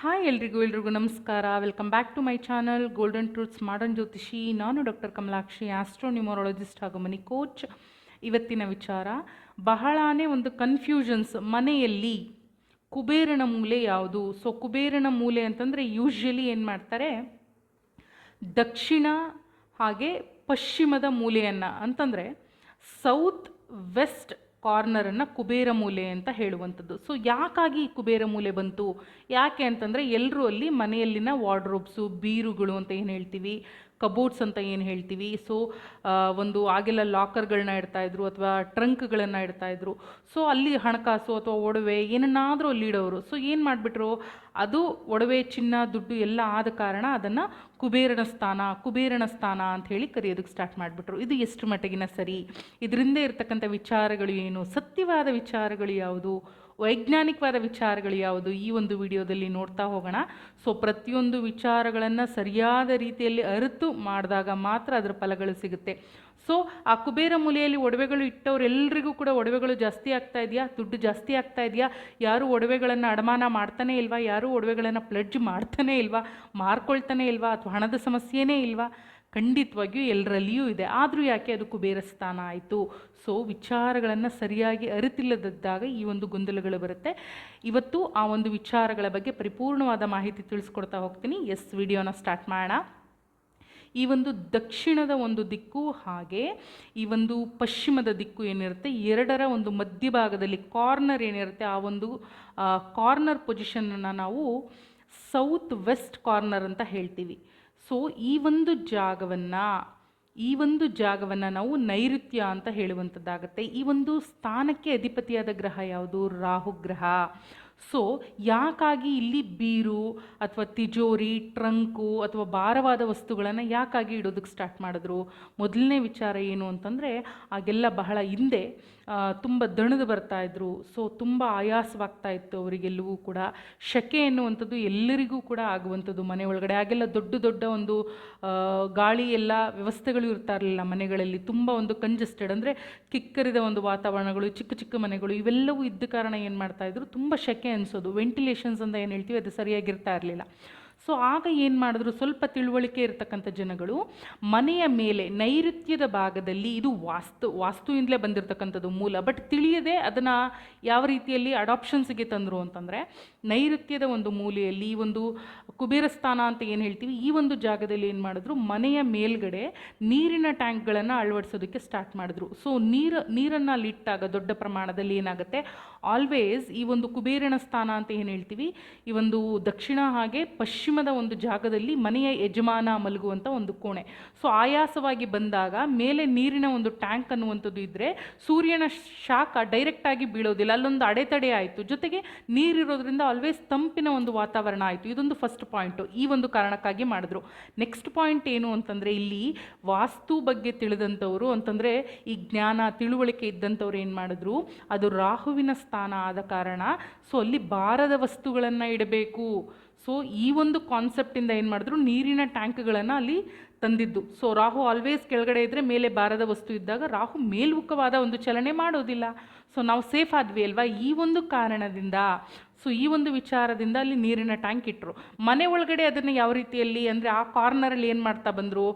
Hi ಎಲ್ರಿಗೂ ಎಲ್ರಿಗೂ ನಮಸ್ಕಾರ. Welcome back to my channel golden truths modern ಜ್ಯೋತಿಷಿ ನಾನು ಡಾಕ್ಟರ್ ಕಮಲಾಕ್ಷಿ ಆಸ್ಟ್ರೋನ್ಯೂಮರಾಲಜಿಸ್ಟ್ ಹಾಗೂ ಮನಿ ಕೋಚ್ ಇವತ್ತಿನ ವಿಚಾರ, ಬಹಳನೇ ಒಂದು ಕನ್ಫ್ಯೂಷನ್ಸ್ ಮನೆಯಲ್ಲಿ ಕುಬೇರನ ಮೂಲೆ ಯಾವುದು? ಸೊ ಕುಬೇರನ ಮೂಲೆ ಅಂತಂದರೆ ಯೂಶ್ವಲಿ ಏನು ಮಾಡ್ತಾರೆ? ದಕ್ಷಿಣ ಹಾಗೆ ಪಶ್ಚಿಮದ ಮೂಲೆಯನ್ನು ಅಂತಂದರೆ ಸೌತ್ ವೆಸ್ಟ್ ಕಾರ್ನರನ್ನು ಕುಬೇರ ಮೂಲೆ ಅಂತ ಹೇಳುವಂಥದ್ದು. ಸೊ ಯಾಕಾಗಿ ಕುಬೇರ ಮೂಲೆ ಬಂತು? ಯಾಕೆ ಅಂತಂದರೆ ಎಲ್ಲರೂ ಅಲ್ಲಿ ಮನೆಯಲ್ಲಿನ ವಾರ್ಡ್ರೋಬ್ಸು, ಬೀರುಗಳು ಅಂತ ಏನು ಹೇಳ್ತೀವಿ? ಕಬೋರ್ಡ್ಸ್ ಅಂತ ಏನು ಹೇಳ್ತೀವಿ? ಸೊ ಒಂದು ಆಗೆಲ್ಲ ಲಾಕರ್ಗಳನ್ನ ಇಡ್ತಾಯಿದ್ರು ಅಥವಾ ಟ್ರಂಕ್ಗಳನ್ನು ಇಡ್ತಾಯಿದ್ರು ಸೊ ಅಲ್ಲಿ ಹಣಕಾಸು ಅಥವಾ ಒಡವೆ ಏನನ್ನಾದರೂ ಅಲ್ಲಿ ಇಡೋರು. ಸೊ ಏನು ಮಾಡಿಬಿಟ್ರು? ಅದು ಒಡವೆ ಚಿನ್ನ ದುಡ್ಡು ಎಲ್ಲ ಆದ ಕಾರಣ ಅದನ್ನು ಕುಬೇರನ ಸ್ಥಾನ ಕುಬೇರನ ಸ್ಥಾನ ಅಂತ ಹೇಳಿ ಕರೆಯೋದಕ್ಕೆ ಸ್ಟಾರ್ಟ್ ಮಾಡಿಬಿಟ್ರು. ಇದು ಎಷ್ಟು ಮಟ್ಟಿಗಿನ ಸರಿ? ಇದರಿಂದ ಇರತಕ್ಕಂಥ ವಿಚಾರಗಳು ಏನು? ಸತ್ಯವಾದ ವಿಚಾರಗಳು ಯಾವುದು? ವೈಜ್ಞಾನಿಕವಾದ ವಿಚಾರಗಳು ಯಾವುದು? ಈ ಒಂದು ವಿಡಿಯೋದಲ್ಲಿ ನೋಡ್ತಾ ಹೋಗೋಣ. ಸೊ ಪ್ರತಿಯೊಂದು ವಿಚಾರಗಳನ್ನು ಸರಿಯಾದ ರೀತಿಯಲ್ಲಿ ಅರಿತು ಮಾಡಿದಾಗ ಮಾತ್ರ ಅದರ ಫಲಗಳು ಸಿಗುತ್ತೆ. ಸೊ, ಆ ಕುಬೇರ ಮೂಲೆಯಲ್ಲಿ ಒಡವೆಗಳು ಇಟ್ಟವರೆಲ್ಲರಿಗೂ ಕೂಡ ಒಡವೆಗಳು ಜಾಸ್ತಿ ಆಗ್ತಾ ಇದೆಯಾ? ದುಡ್ಡು ಜಾಸ್ತಿ ಆಗ್ತಾ ಇದೆಯಾ? ಯಾರು ಒಡವೆಗಳನ್ನು ಅಡಮಾನ ಮಾಡ್ತಾನೆ ಇಲ್ವಾ? ಯಾರು ಒಡವೆಗಳನ್ನು ಪ್ಲಡ್ಜ್ ಮಾಡ್ತಾನೆ ಇಲ್ವಾ? ಮಾರ್ಕೊಳ್ತಾನೆ ಇಲ್ವಾ? ಅಥವಾ ಹಣದ ಸಮಸ್ಯೆನೇ ಇಲ್ವಾ? ಖಂಡಿತವಾಗಿಯೂ ಎಲ್ಲರಲ್ಲಿಯೂ ಇದೆ. ಆದರೂ ಯಾಕೆ ಅದು ಕುಬೇರ ಸ್ಥಾನ ಆಯಿತು? ಸೊ, ವಿಚಾರಗಳನ್ನು ಸರಿಯಾಗಿ ಅರಿತಿಲ್ಲದಿದ್ದಾಗ ಈ ಒಂದು ಗೊಂದಲಗಳು ಬರುತ್ತೆ. ಇವತ್ತು ಆ ಒಂದು ವಿಚಾರಗಳ ಬಗ್ಗೆ ಪರಿಪೂರ್ಣವಾದ ಮಾಹಿತಿ ತಿಳಿಸ್ಕೊಡ್ತಾ ಹೋಗ್ತೀನಿ. ಎಸ್, ವಿಡಿಯೋನ ಸ್ಟಾರ್ಟ್ ಮಾಡೋಣ. ಈ ಒಂದು ದಕ್ಷಿಣದ ಒಂದು ದಿಕ್ಕು ಹಾಗೆ ಈ ಒಂದು ಪಶ್ಚಿಮದ ದಿಕ್ಕು ಏನಿರುತ್ತೆ, ಎರಡರ ಒಂದು ಮಧ್ಯಭಾಗದಲ್ಲಿ ಕಾರ್ನರ್ ಏನಿರುತ್ತೆ, ಆ ಒಂದು ಕಾರ್ನರ್ ಪೊಸಿಷನನ್ನು ನಾವು ಸೌತ್ ವೆಸ್ಟ್ ಕಾರ್ನರ್ ಅಂತ ಹೇಳ್ತೀವಿ. ಸೊ ಈ ಒಂದು ಜಾಗವನ್ನು, ಈ ಒಂದು ಜಾಗವನ್ನು ನಾವು ನೈಋತ್ಯ ಅಂತ ಹೇಳುವಂಥದ್ದಾಗುತ್ತೆ. ಈ ಒಂದು ಸ್ಥಾನಕ್ಕೆ ಅಧಿಪತಿಯಾದ ಗ್ರಹ ಯಾವುದು? ರಾಹು ಗ್ರಹ. ಸೊ ಯಾಕಾಗಿ ಇಲ್ಲಿ ಬೀರು ಅಥವಾ ತಿಜೋರಿ, ಟ್ರಂಕು ಅಥವಾ ಭಾರವಾದ ವಸ್ತುಗಳನ್ನು ಯಾಕಾಗಿ ಇಡೋದಕ್ಕೆ ಸ್ಟಾರ್ಟ್ ಮಾಡಿದ್ರು? ಮೊದಲನೇ ವಿಚಾರ ಏನು ಅಂತಂದರೆ, ಆಗೆಲ್ಲ ಬಹಳ ಹಿಂದೆ ತುಂಬ ದಣದು ಬರ್ತಾಯಿದ್ರು ಸೊ ತುಂಬ ಆಯಾಸವಾಗ್ತಾ ಇತ್ತು ಅವರಿಗೆಲ್ಲವೂ ಕೂಡ. ಶಕೆ ಎನ್ನುವಂಥದ್ದು ಎಲ್ಲರಿಗೂ ಕೂಡ ಆಗುವಂಥದ್ದು. ಮನೆ ಒಳಗಡೆ ಆಗೆಲ್ಲ ದೊಡ್ಡ ದೊಡ್ಡ ಒಂದು ಗಾಳಿ ಎಲ್ಲ ವ್ಯವಸ್ಥೆಗಳು ಇರ್ತಾ ಇರಲಿಲ್ಲ ಮನೆಗಳಲ್ಲಿ. ತುಂಬ ಒಂದು ಕಂಜಸ್ಟೆಡ್ ಅಂದರೆ ಕಿಕ್ಕರಿದ ಒಂದು ವಾತಾವರಣಗಳು, ಚಿಕ್ಕ ಚಿಕ್ಕ ಮನೆಗಳು ಇವೆಲ್ಲವೂ ಇದ್ದ ಕಾರಣ ಏನು ಮಾಡ್ತಾಯಿದ್ರು ತುಂಬ ಶಕೆ ಅನಿಸೋದು. ವೆಂಟಿಲೇಷನ್ಸ್ ಅಂತ ಏನು ಹೇಳ್ತೀವಿ ಅದು ಸರಿಯಾಗಿರ್ತಾ ಇರಲಿಲ್ಲ. ಸೊ ಆಗ ಏನು ಮಾಡಿದ್ರು? ಸ್ವಲ್ಪ ತಿಳುವಳಿಕೆ ಇರತಕ್ಕಂಥ ಜನಗಳು ಮನೆಯ ಮೇಲೆ ನೈಋತ್ಯದ ಭಾಗದಲ್ಲಿ ಇದು ವಾಸ್ತು, ವಾಸ್ತುವಿಂದಲೇ ಬಂದಿರತಕ್ಕಂಥದ್ದು ಮೂಲ. ಬಟ್ ತಿಳಿಯದೆ ಅದನ್ನು ಯಾವ ರೀತಿಯಲ್ಲಿ ಅಡಾಪ್ಷನ್ಸ್ಗೆ ತಂದರು ಅಂತಂದರೆ ನೈಋತ್ಯದ ಒಂದು ಮೂಲೆಯಲ್ಲಿ ಈ ಒಂದು ಕುಬೇರ ಸ್ಥಾನ ಅಂತ ಏನು ಹೇಳ್ತೀವಿ? ಈ ಒಂದು ಜಾಗದಲ್ಲಿ ಏನು ಮಾಡಿದ್ರು? ಮನೆಯ ಮೇಲ್ಗಡೆ ನೀರಿನ ಟ್ಯಾಂಕ್ಗಳನ್ನು ಅಳವಡಿಸೋದಕ್ಕೆ ಸ್ಟಾರ್ಟ್ ಮಾಡಿದ್ರು. ಸೊ ನೀರು, ನೀರನ್ನು ಅಲ್ಲಿಟ್ಟಾಗ ದೊಡ್ಡ ಪ್ರಮಾಣದಲ್ಲಿ ಏನಾಗುತ್ತೆ? ಆಲ್ವೇಸ್ ಈ ಒಂದು ಕುಬೇರನ ಸ್ಥಾನ ಅಂತ ಏನು ಹೇಳ್ತೀವಿ? ಈ ಒಂದು ದಕ್ಷಿಣ ಹಾಗೆ ಪಶ್ಚಿಮದ ಒಂದು ಜಾಗದಲ್ಲಿ ಮನೆಯ ಯಜಮಾನ ಮಲಗುವಂಥ ಒಂದು ಕೋಣೆ. ಸೊ, ಆಯಾಸವಾಗಿ ಬಂದಾಗ ಮೇಲೆ ನೀರಿನ ಒಂದು ಟ್ಯಾಂಕ್ ಅನ್ನುವಂಥದ್ದು ಇದ್ದರೆ ಸೂರ್ಯನ ಶಾಖ ಡೈರೆಕ್ಟಾಗಿ ಬೀಳೋದಿಲ್ಲ. ಅಲ್ಲೊಂದು ಅಡೆತಡೆ ಆಯಿತು. ಜೊತೆಗೆ ನೀರಿರೋದ್ರಿಂದ ಆಲ್ವೇಸ್ ತಂಪಿನ ಒಂದು ವಾತಾವರಣ ಆಯಿತು. ಇದೊಂದು ಫಸ್ಟ್ ಪಾಯಿಂಟು ಈ ಒಂದು ಕಾರಣಕ್ಕಾಗಿ ಮಾಡಿದ್ರು. ನೆಕ್ಸ್ಟ್ ಪಾಯಿಂಟ್ ಏನು ಅಂತಂದರೆ ಇಲ್ಲಿ ವಾಸ್ತು ಬಗ್ಗೆ ತಿಳಿದಂಥವರು ಅಂತಂದರೆ ಈ ಜ್ಞಾನ, ತಿಳುವಳಿಕೆ ಇದ್ದಂಥವ್ರು ಏನು ಮಾಡಿದ್ರು? ಅದು ರಾಹುವಿನ ಸ್ಥಾನ ಆದ ಕಾರಣ ಸೊ, ಅಲ್ಲಿ ಬಾರದ ವಸ್ತುಗಳನ್ನು ಇಡಬೇಕು. ಸೊ ಈ ಒಂದು ಕಾನ್ಸೆಪ್ಟಿಂದ ಏನು ಮಾಡಿದ್ರು? ನೀರಿನ ಟ್ಯಾಂಕ್ಗಳನ್ನು ಅಲ್ಲಿ ತಂದಿದ್ದು. ಸೊ ರಾಹು ಆಲ್ವೇಸ್ ಕೆಳಗಡೆ ಇದ್ದರೆ ಮೇಲೆ ಬಾರದ ವಸ್ತು ಇದ್ದಾಗ ರಾಹು ಮೇಲ್ಮುಖವಾದ ಒಂದು ಚಲನೆ ಮಾಡೋದಿಲ್ಲ. ಸೊ ನಾವು ಸೇಫ್ ಆದ್ವಿ ಅಲ್ವಾ? ಈ ಒಂದು ಕಾರಣದಿಂದ ಸೊ ಈ ಒಂದು ವಿಚಾರದಿಂದ ಅಲ್ಲಿ ನೀರಿನ ಟ್ಯಾಂಕ್ ಇಟ್ಟರು ಮನೆ ಒಳಗಡೆ ಅದನ್ನು ಯಾವ ರೀತಿಯಲ್ಲಿ, ಅಂದರೆ ಆ ಕಾರ್ನರಲ್ಲಿ ಏನು ಮಾಡ್ತಾ ಬಂದರು?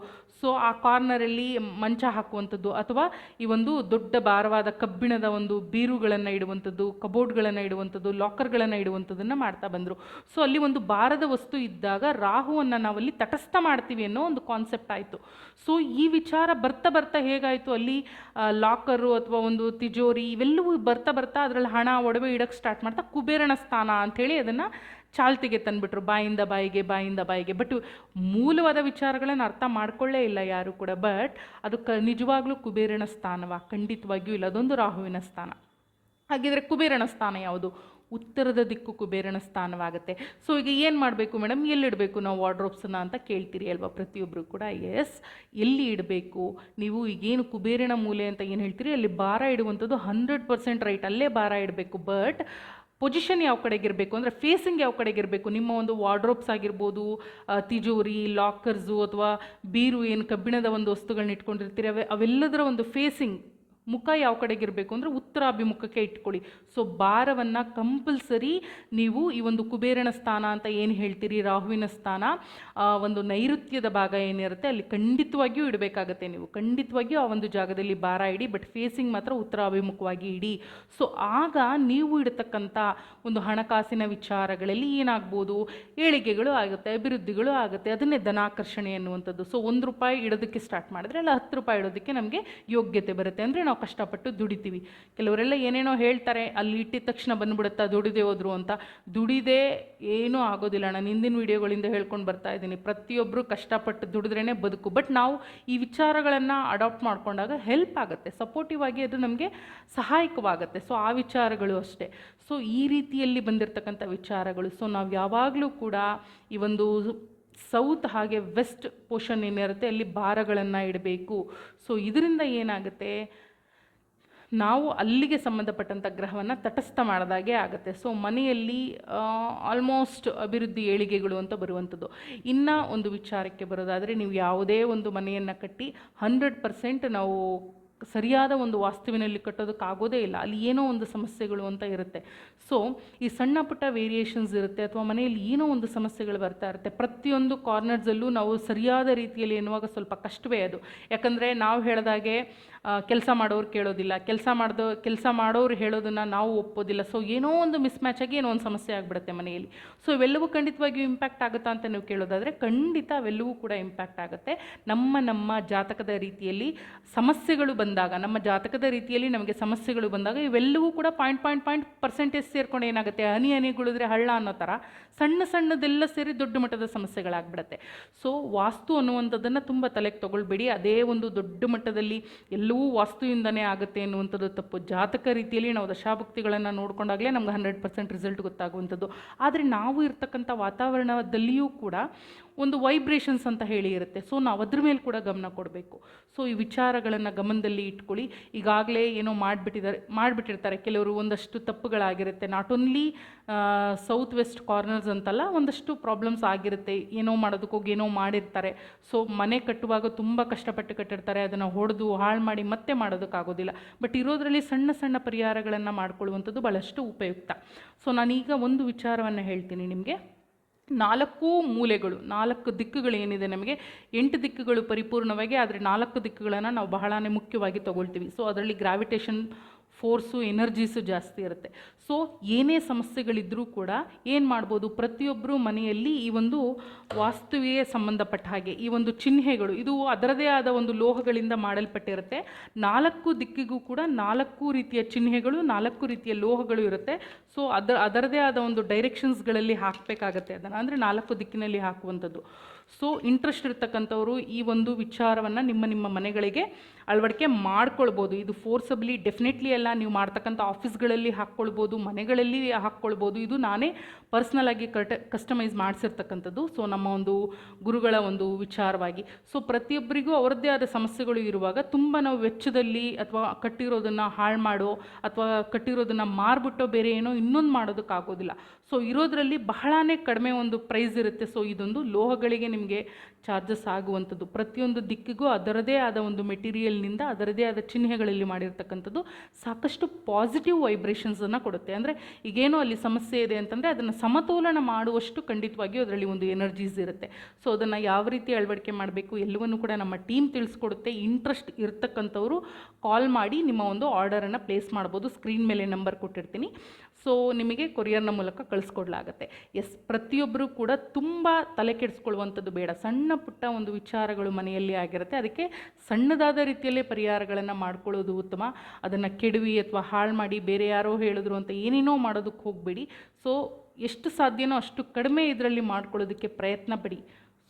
ಸೊ ಆ ಕಾರ್ನರಲ್ಲಿ ಮಂಚ ಹಾಕುವಂಥದ್ದು ಅಥವಾ ಈ ಒಂದು ದೊಡ್ಡ ಭಾರವಾದ ಕಬ್ಬಿಣದ ಒಂದು ಬೀರುಗಳನ್ನು ಇಡುವಂಥದ್ದು, ಕಬೋರ್ಡ್ಗಳನ್ನು ಇಡುವಂಥದ್ದು, ಲಾಕರ್ಗಳನ್ನು ಇಡುವಂಥದ್ದನ್ನು ಮಾಡ್ತಾ ಬಂದರು. ಸೊ ಅಲ್ಲಿ ಒಂದು ಭಾರದ ವಸ್ತು ಇದ್ದಾಗ ರಾಹುವನ್ನು ನಾವಲ್ಲಿ ತಟಸ್ಥ ಮಾಡ್ತೀವಿ ಅನ್ನೋ ಒಂದು ಕಾನ್ಸೆಪ್ಟ್ ಆಯಿತು. ಸೊ ಈ ವಿಚಾರ ಬರ್ತಾ ಬರ್ತಾ ಹೇಗಾಯಿತು? ಅಲ್ಲಿ ಲಾಕರು ಅಥವಾ ಒಂದು ತಿಜೋರಿ ಇವೆಲ್ಲವೂ ಬರ್ತಾ ಬರ್ತಾ ಅದರಲ್ಲಿ ಹಣ ಒಡವೆ ಇಡೋಕ್ಕೆ ಸ್ಟಾರ್ಟ್ ಮಾಡ್ತಾ ಕುಬೇರನ ಸ್ಥಾನ ಅಂಥೇಳಿ ಅದನ್ನು ಚಾಲ್ತಿಗೆ ತಂದುಬಿಟ್ರು, ಬಾಯಿಂದ ಬಾಯಿಗೆ ಬಾಯಿಂದ ಬಾಯಿಗೆ. ಬಟ್ ಮೂಲವಾದ ವಿಚಾರಗಳನ್ನು ಅರ್ಥ ಮಾಡ್ಕೊಳ್ಳೇ ಇಲ್ಲ ಯಾರು ಕೂಡ. ಬಟ್ ಅದು ಕ ನಿಜವಾಗ್ಲೂ ಕುಬೇರನ ಸ್ಥಾನವ? ಖಂಡಿತವಾಗಿಯೂ ಇಲ್ಲ. ಅದೊಂದು ರಾಹುವಿನ ಸ್ಥಾನ. ಹಾಗಿದ್ರೆ ಕುಬೇರನ ಸ್ಥಾನ ಯಾವುದು? ಉತ್ತರದ ದಿಕ್ಕು ಕುಬೇರನ ಸ್ಥಾನವಾಗುತ್ತೆ. ಸೊ ಈಗ ಏನು ಮಾಡಬೇಕು ಮೇಡಮ್? ಎಲ್ಲಿಡಬೇಕು ನಾವು ವಾರ್ಡ್ರೋಬ್ಸನ್ನು ಅಂತ ಕೇಳ್ತೀರಿ ಅಲ್ವಾ ಪ್ರತಿಯೊಬ್ಬರು ಕೂಡ? ಎಸ್ ಎಲ್ಲಿ ಇಡಬೇಕು? ನೀವು ಈಗೇನು ಕುಬೇರನ ಮೂಲೆ ಅಂತ ಏನು ಹೇಳ್ತೀರಿ? ಅಲ್ಲಿ ಭಾರ ಇಡುವಂಥದ್ದು ಹಂಡ್ರೆಡ್ ಪರ್ಸೆಂಟ್ ರೈಟ್ ಅಲ್ಲೇ ಭಾರ ಇಡಬೇಕು. ಬಟ್ ಪೊಸಿಷನ್ ಯಾವ ಕಡೆಗಿರಬೇಕು? ಅಂದರೆ ಫೇಸಿಂಗ್ ಯಾವ ಕಡೆಗಿರಬೇಕು? ನಿಮ್ಮ ಒಂದು ವಾರ್ಡ್ರೋಬ್ಸ್ ಆಗಿರ್ಬೋದು ತಿಜೋರಿ ಲಾಕರ್ಸು ಅಥವಾ ಬೀರು ಏನು ಕಬ್ಬಿಣದ ಒಂದು ವಸ್ತುಗಳನ್ನ ಇಟ್ಕೊಂಡಿರ್ತೀರಿ, ಅವೆ ಅವೆಲ್ಲದರ ಒಂದು ಫೇಸಿಂಗ್ ಮುಖ ಯಾವ ಕಡೆಗೆ ಇರಬೇಕು ಅಂದರೆ ಉತ್ತರಾಭಿಮುಖಕ್ಕೆ ಇಟ್ಕೊಳ್ಳಿ. ಸೊ ಭಾರವನ್ನು ಕಂಪಲ್ಸರಿ ನೀವು ಈ ಒಂದು ಕುಬೇರನ ಸ್ಥಾನ ಅಂತ ಏನು ಹೇಳ್ತೀರಿ? ರಾಹುವಿನ ಸ್ಥಾನ ಒಂದು ನೈಋತ್ಯದ ಭಾಗ ಏನಿರುತ್ತೆ ಅಲ್ಲಿ ಖಂಡಿತವಾಗಿಯೂ ಇಡಬೇಕಾಗತ್ತೆ ನೀವು. ಖಂಡಿತವಾಗಿಯೂ ಆ ಒಂದು ಜಾಗದಲ್ಲಿ ಭಾರ ಇಡಿ ಬಟ್ ಫೇಸಿಂಗ್ ಮಾತ್ರ ಉತ್ತರಾಭಿಮುಖವಾಗಿ ಇಡಿ. ಸೊ ಆಗ ನೀವು ಇಡತಕ್ಕಂಥ ಒಂದು ಹಣಕಾಸಿನ ವಿಚಾರಗಳಲ್ಲಿ ಏನಾಗ್ಬೋದು? ಏಳಿಗೆಗಳು ಆಗುತ್ತೆ, ಅಭಿವೃದ್ಧಿಗಳು ಆಗುತ್ತೆ, ಅದನ್ನೇ ಧನಾಕರ್ಷಣೆ ಅನ್ನುವಂಥದ್ದು ಸೊ ಒಂದು ರೂಪಾಯಿ ಇಡೋದಕ್ಕೆ ಸ್ಟಾರ್ಟ್ ಮಾಡಿದ್ರೆ ಅಲ್ಲ ಹತ್ತು ರೂಪಾಯಿ ಇಡೋದಕ್ಕೆ ನಮಗೆ ಯೋಗ್ಯತೆ ಬರುತ್ತೆ. ಅಂದರೆ ನಾವು ಕಷ್ಟಪಟ್ಟು ದುಡಿತೀವಿ. ಕೆಲವರೆಲ್ಲ ಏನೇನೋ ಹೇಳ್ತಾರೆ, ಅಲ್ಲಿ ಇಟ್ಟಿದ ತಕ್ಷಣ ಬಂದ್ಬಿಡುತ್ತಾ ದುಡಿದೇ ಹೋದ್ರು ಅಂತ. ದುಡಿದೇ ಏನೂ ಆಗೋದಿಲ್ಲ ನಾನು ಹಿಂದಿನ ವೀಡಿಯೋಗಳಿಂದ ಹೇಳ್ಕೊಂಡು ಬರ್ತಾ ಇದ್ದೀನಿ. ಪ್ರತಿಯೊಬ್ಬರು ಕಷ್ಟಪಟ್ಟು ದುಡಿದ್ರೇ ಬದುಕು. ಬಟ್ ನಾವು ಈ ವಿಚಾರಗಳನ್ನು ಅಡಾಪ್ಟ್ ಮಾಡಿಕೊಂಡಾಗ ಹೆಲ್ಪ್ ಆಗುತ್ತೆ. ಸಪೋರ್ಟಿವ್ ಆಗಿ ಅದು ನಮಗೆ ಸಹಾಯಕವಾಗುತ್ತೆ. ಸೊ ಆ ವಿಚಾರಗಳು ಅಷ್ಟೇ. ಸೊ ಈ ರೀತಿಯಲ್ಲಿ ಬಂದಿರತಕ್ಕಂಥ ವಿಚಾರಗಳು. ಸೊ ನಾವು ಯಾವಾಗಲೂ ಕೂಡ ಈ ಒಂದು ಸೌತ್ ಹಾಗೆ ವೆಸ್ಟ್ ಪೋರ್ಷನ್ ಏನಿರುತ್ತೆ ಅಲ್ಲಿ ಭಾರಗಳನ್ನು ಇಡಬೇಕು. ಸೊ ಇದರಿಂದ ಏನಾಗುತ್ತೆ? ನಾವು ಅಲ್ಲಿಗೆ ಸಂಬಂಧಪಟ್ಟಂಥ ಗ್ರಹವನ್ನು ತಟಸ್ಥ ಮಾಡಿದಾಗೆ ಆಗುತ್ತೆ. ಸೊ ಮನೆಯಲ್ಲಿ ಆಲ್ಮೋಸ್ಟ್ ಅಭಿವೃದ್ಧಿ ಏಳಿಗೆಗಳು ಅಂತ ಬರುವಂಥದ್ದು. ಇನ್ನು ಒಂದು ವಿಚಾರಕ್ಕೆ ಬರೋದಾದರೆ, ನೀವು ಯಾವುದೇ ಒಂದು ಮನೆಯನ್ನು ಕಟ್ಟಿ ಹಂಡ್ರೆಡ್ ಪರ್ಸೆಂಟ್ ನಾವು ಸರಿಯಾದ ಒಂದು ವಾಸ್ತುವಿನಲ್ಲಿ ಕಟ್ಟೋದಕ್ಕಾಗೋದೇ ಇಲ್ಲ. ಅಲ್ಲಿ ಏನೋ ಒಂದು ಸಮಸ್ಯೆಗಳು ಅಂತ ಇರುತ್ತೆ. ಸೊ ಈ ಸಣ್ಣ ಪುಟ್ಟ ವೇರಿಯೇಷನ್ಸ್ ಇರುತ್ತೆ ಅಥವಾ ಮನೆಯಲ್ಲಿ ಏನೋ ಒಂದು ಸಮಸ್ಯೆಗಳು ಬರ್ತಾ ಇರುತ್ತೆ. ಪ್ರತಿಯೊಂದು ಕಾರ್ನರ್ಸಲ್ಲೂ ನಾವು ಸರಿಯಾದ ರೀತಿಯಲ್ಲಿ ಎನ್ನುವಾಗ ಸ್ವಲ್ಪ ಕಷ್ಟವೇ ಅದು. ಯಾಕಂದರೆ ನಾವು ಹೇಳಿದಾಗೆ ಕೆಲಸ ಮಾಡೋರು ಕೇಳೋದಿಲ್ಲ. ಕೆಲಸ ಮಾಡ್ದೋ, ಕೆಲಸ ಮಾಡೋರು ಹೇಳೋದನ್ನು ನಾವು ಒಪ್ಪೋದಿಲ್ಲ. ಸೊ ಏನೋ ಒಂದು ಮಿಸ್ ಮ್ಯಾಚ್ ಆಗಿ ಏನೋ ಒಂದು ಸಮಸ್ಯೆ ಆಗಿಬಿಡುತ್ತೆ ಮನೆಯಲ್ಲಿ. ಸೊ ಇವೆಲ್ಲವೂ ಖಂಡಿತವಾಗಿಯೂ ಇಂಪ್ಯಾಕ್ಟ್ ಆಗುತ್ತಾ ಅಂತ ನೀವು ಕೇಳೋದಾದರೆ, ಖಂಡಿತ ಅವೆಲ್ಲವೂ ಕೂಡ ಇಂಪ್ಯಾಕ್ಟ್ ಆಗುತ್ತೆ. ನಮ್ಮ ನಮ್ಮ ಜಾತಕದ ರೀತಿಯಲ್ಲಿ ಸಮಸ್ಯೆಗಳು ಬಂದಾಗ, ನಮ್ಮ ಜಾತಕದ ರೀತಿಯಲ್ಲಿ ನಮಗೆ ಸಮಸ್ಯೆಗಳು ಬಂದಾಗ ಇವೆಲ್ಲವೂ ಕೂಡ ಪಾಯಿಂಟ್ ಪಾಯಿಂಟ್ ಪಾಯಿಂಟ್ ಪರ್ಸೆಂಟೇಜ್ ಸೇರ್ಕೊಂಡು ಏನಾಗುತ್ತೆ? ಹನಿ ಹನಿಗಳಿದ್ರೆ ಹಳ್ಳ ಅನ್ನೋ ಥರ ಸಣ್ಣ, ಸಣ್ಣದೆಲ್ಲ ಸೇರಿ ದೊಡ್ಡ ಮಟ್ಟದ ಸಮಸ್ಯೆಗಳಾಗ್ಬಿಡುತ್ತೆ. ಸೊ ವಾಸ್ತು ಅನ್ನುವಂಥದ್ದನ್ನು ತುಂಬ ತಲೆಗೆ ತಗೊಳ್ಬೇಡಿ. ಅದೇ ಒಂದು ದೊಡ್ಡ ಮಟ್ಟದಲ್ಲಿ ಎಲ್ಲವೂ ವಾಸ್ತುವಿಂದನೇ ಆಗುತ್ತೆ ಅನ್ನುವಂಥದ್ದು ತಪ್ಪು. ಜಾತಕ ರೀತಿಯಲ್ಲಿ ನಾವು ದಶಾಭಕ್ತಿಗಳನ್ನು ನೋಡ್ಕೊಂಡಾಗಲೇ ನಮ್ಗೆ ಹಂಡ್ರೆಡ್ ಪರ್ಸೆಂಟ್ ರಿಸಲ್ಟ್ ಗೊತ್ತಾಗುವಂಥದ್ದು. ಆದರೆ ನಾವು ಇರ್ತಕ್ಕಂಥ ವಾತಾವರಣದಲ್ಲಿಯೂ ಕೂಡ ಒಂದು ವೈಬ್ರೇಷನ್ಸ್ ಅಂತ ಹೇಳಿ ಇರುತ್ತೆ. ಸೊ, ನಾವು ಅದ್ರ ಮೇಲೆ ಕೂಡ ಗಮನ ಕೊಡಬೇಕು. ಸೊ, ಈ ವಿಚಾರಗಳನ್ನು ಗಮನದಲ್ಲಿ ಇಟ್ಕೊಳ್ಳಿ. ಈಗಾಗಲೇ ಏನೋ ಮಾಡಿಬಿಟ್ಟಿದ್ದಾರೆ, ಮಾಡಿಬಿಟ್ಟಿರ್ತಾರೆ. ಕೆಲವರು ಒಂದಷ್ಟು ತಪ್ಪುಗಳಾಗಿರುತ್ತೆ. Not only south west corners ಅಂತಲ್ಲ, ಒಂದಷ್ಟು ಪ್ರಾಬ್ಲಮ್ಸ್ ಆಗಿರುತ್ತೆ. ಏನೋ ಮಾಡೋದಕ್ಕೋಗಿ ಏನೋ ಮಾಡಿರ್ತಾರೆ. ಸೊ ಮನೆ ಕಟ್ಟುವಾಗ ತುಂಬ ಕಷ್ಟಪಟ್ಟು ಕಟ್ಟಿರ್ತಾರೆ. ಅದನ್ನು ಹೊಡೆದು, ಹಾಳು ಮಾಡಿ ಮತ್ತೆ ಮಾಡೋದಕ್ಕಾಗೋದಿಲ್ಲ. ಬಟ್ ಇರೋದರಲ್ಲಿ ಸಣ್ಣ ಸಣ್ಣ ಪರಿಹಾರಗಳನ್ನು ಮಾಡ್ಕೊಳ್ಳುವಂಥದ್ದು ಭಾಳಷ್ಟು ಉಪಯುಕ್ತ. ಸೊ ನಾನೀಗ ಒಂದು ವಿಚಾರವನ್ನು ಹೇಳ್ತೀನಿ ನಿಮಗೆ. ನಾಲ್ಕು ಮೂಲೆಗಳು, ನಾಲ್ಕು ದಿಕ್ಕುಗಳು ಏನಿದೆ ನಮಗೆ? ಎಂಟು ದಿಕ್ಕುಗಳು ಪರಿಪೂರ್ಣವಾಗಿ ಆದರೆ ನಾಲ್ಕು ದಿಕ್ಕುಗಳನ್ನು ನಾವು ಬಹಳನೇ ಮುಖ್ಯವಾಗಿ ತಗೊಳ್ತೀವಿ. ಸೊ ಅದರಲ್ಲಿ ಗ್ರಾವಿಟೇಷನ್ ಫೋರ್ಸು, ಎನರ್ಜೀಸು ಜಾಸ್ತಿ ಇರುತ್ತೆ. ಸೊ, ಏನೇ ಸಮಸ್ಯೆಗಳಿದ್ದರೂ ಕೂಡ ಏನು ಮಾಡ್ಬೋದು? ಪ್ರತಿಯೊಬ್ಬರು ಮನೆಯಲ್ಲಿ ಈ ಒಂದು ವಾಸ್ತುವಿಗೆ ಸಂಬಂಧಪಟ್ಟ ಹಾಗೆ, ಈ ಒಂದು ಚಿಹ್ನೆಗಳು, ಇದು ಅದರದೇ ಆದ ಒಂದು ಲೋಹಗಳಿಂದ ಮಾಡಲ್ಪಟ್ಟಿರುತ್ತೆ. ನಾಲ್ಕು ದಿಕ್ಕಿಗೂ ಕೂಡ ನಾಲ್ಕು ರೀತಿಯ ಚಿಹ್ನೆಗಳು, ನಾಲ್ಕು ರೀತಿಯ ಲೋಹಗಳು ಇರುತ್ತೆ. ಸೊ ಅದರ ಅದರದೇ ಆದ ಒಂದು ಡೈರೆಕ್ಷನ್ಸ್ಗಳಲ್ಲಿ ಹಾಕಬೇಕಾಗತ್ತೆ ಅದನ್ನು. ಅಂದರೆ ನಾಲ್ಕು ದಿಕ್ಕಿನಲ್ಲಿ ಹಾಕುವಂಥದ್ದು. ಸೊ, ಇಂಟ್ರೆಸ್ಟ್ ಇರ್ತಕ್ಕಂಥವ್ರು ಈ ಒಂದು ವಿಚಾರವನ್ನು ನಿಮ್ಮ ನಿಮ್ಮ ಮನೆಗಳಿಗೆ ಅಳವಡಿಕೆ ಮಾಡ್ಕೊಳ್ಬೋದು. ಇದು ಫೋರ್ಸಬ್ಲಿ, ಡೆಫಿನೆಟ್ಲಿ ಎಲ್ಲ ನೀವು ಮಾಡ್ತಕ್ಕಂಥ ಆಫೀಸ್ಗಳಲ್ಲಿ ಹಾಕ್ಕೊಳ್ಬೋದು, ಮನೆಗಳಲ್ಲಿ ಹಾಕ್ಕೊಳ್ಬೋದು, ಇದು ನಾನೇ ಪರ್ಸ್ನಲ್ ಆಗಿ ಕಟ್ ಕಸ್ಟಮೈಸ್ ಮಾಡಿಸಿರ್ತಕ್ಕಂಥದ್ದು. ಸೊ ನಮ್ಮ ಒಂದು ಗುರುಗಳ ಒಂದು ವಿಚಾರವಾಗಿ. ಸೊ ಪ್ರತಿಯೊಬ್ಬರಿಗೂ ಅವರದ್ದೇ ಆದ ಸಮಸ್ಯೆಗಳು ಇರುವಾಗ ತುಂಬ ನಾವು ವೆಚ್ಚದಲ್ಲಿ ಅಥವಾ ಕಟ್ಟಿರೋದನ್ನು ಹಾಳು ಮಾಡೋ ಅಥವಾ ಕಟ್ಟಿರೋದನ್ನು ಮಾರ್ಬಿಟ್ಟೋ ಬೇರೆ ಏನೋ ಇನ್ನೊಂದು ಮಾಡೋದಕ್ಕಾಗೋದಿಲ್ಲ ಸೊ ಇರೋದರಲ್ಲಿ ಬಹಳನೇ ಕಡಿಮೆ ಒಂದು ಪ್ರೈಸ್ ಇರುತ್ತೆ. ಸೊ ಇದೊಂದು ಲೋಹಗಳಿಗೆ ನಿಮಗೆ ಚಾರ್ಜಸ್ ಆಗುವಂಥದ್ದು. ಪ್ರತಿಯೊಂದು ದಿಕ್ಕಿಗೂ ಅದರದೇ ಆದ ಒಂದು ಮೆಟೀರಿಯಲ್ನಿಂದ ಅದರದೇ ಆದ ಚಿಹ್ನೆಗಳಲ್ಲಿ ಮಾಡಿರ್ತಕ್ಕಂಥದ್ದು ಸಾಕಷ್ಟು ಪಾಸಿಟಿವ್ ವೈಬ್ರೇಷನ್ಸನ್ನು ಕೊಡುತ್ತೆ. ಅಂದರೆ ಈಗೇನೋ ಅಲ್ಲಿ ಸಮಸ್ಯೆ ಇದೆ ಅಂತಂದರೆ ಅದನ್ನು ಸಮತೋಲನ ಮಾಡುವಷ್ಟು ಖಂಡಿತವಾಗಿಯೂ ಅದರಲ್ಲಿ ಒಂದು ಎನರ್ಜೀಸ್ ಇರುತ್ತೆ. ಸೊ ಅದನ್ನು ಯಾವ ರೀತಿ ಅಳವಡಿಕೆ ಮಾಡಬೇಕು ಎಲ್ಲವನ್ನೂ ಕೂಡ ನಮ್ಮ ಟೀಮ್ ತಿಳಿಸ್ಕೊಡುತ್ತೆ. ಇಂಟ್ರೆಸ್ಟ್ ಇರ್ತಕ್ಕಂಥವ್ರು ಕಾಲ್ ಮಾಡಿ ನಿಮ್ಮ ಒಂದು ಆರ್ಡರನ್ನು ಪ್ಲೇಸ್ ಮಾಡ್ಬೋದು. ಸ್ಕ್ರೀನ್ ಮೇಲೆ ನಂಬರ್ ಕೊಟ್ಟಿರ್ತೀನಿ. ಸೊ ನಿಮಗೆ ಕೊರಿಯರ್ನ ಮೂಲಕ ಕಳಿಸ್ಕೊಡ್ಲಾಗತ್ತೆ. ಎಸ್ ಪ್ರತಿಯೊಬ್ಬರೂ ಕೂಡ ತುಂಬ ತಲೆ ಕೆಡಿಸ್ಕೊಳ್ಳುವಂಥದ್ದು ಬೇಡ. ಸಣ್ಣ ಪುಟ್ಟ ಒಂದು ವಿಚಾರಗಳು ಮನೆಯಲ್ಲಿ ಆಗಿರುತ್ತೆ. ಅದಕ್ಕೆ ಸಣ್ಣದಾದ ರೀತಿಯಲ್ಲೇ ಪರಿಹಾರಗಳನ್ನು ಮಾಡ್ಕೊಳ್ಳೋದು ಉತ್ತಮ. ಅದನ್ನು ಕೆಡವಿ ಅಥವಾ ಹಾಳು ಮಾಡಿ ಬೇರೆ ಯಾರೋ ಹೇಳಿದ್ರು ಅಂತ ಏನೇನೋ ಮಾಡೋದಕ್ಕೆ ಹೋಗಬೇಡಿ. ಸೊ ಎಷ್ಟು ಸಾಧ್ಯನೋ ಅಷ್ಟು ಕಡಿಮೆ ಇದರಲ್ಲಿ ಮಾಡ್ಕೊಳ್ಳೋದಕ್ಕೆ ಪ್ರಯತ್ನ ಪಡಿ.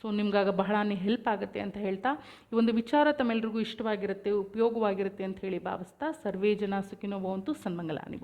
ಸೊ ನಿಮ್ಗಾಗ ಬಹಳನೇ ಹೆಲ್ಪ್ ಆಗುತ್ತೆ ಅಂತ ಹೇಳ್ತಾ, ಈ ಒಂದು ವಿಚಾರ ತಮ್ಮೆಲ್ರಿಗೂ ಇಷ್ಟವಾಗಿರುತ್ತೆ, ಉಪಯೋಗವಾಗಿರುತ್ತೆ ಅಂತ ಹೇಳಿ ಭಾವಿಸ್ತಾ, ಸರ್ವೇ ಜನ ಸುಖಿನೋ ಭವಂತು, ಸನ್ಮಂಗಲಾನಿ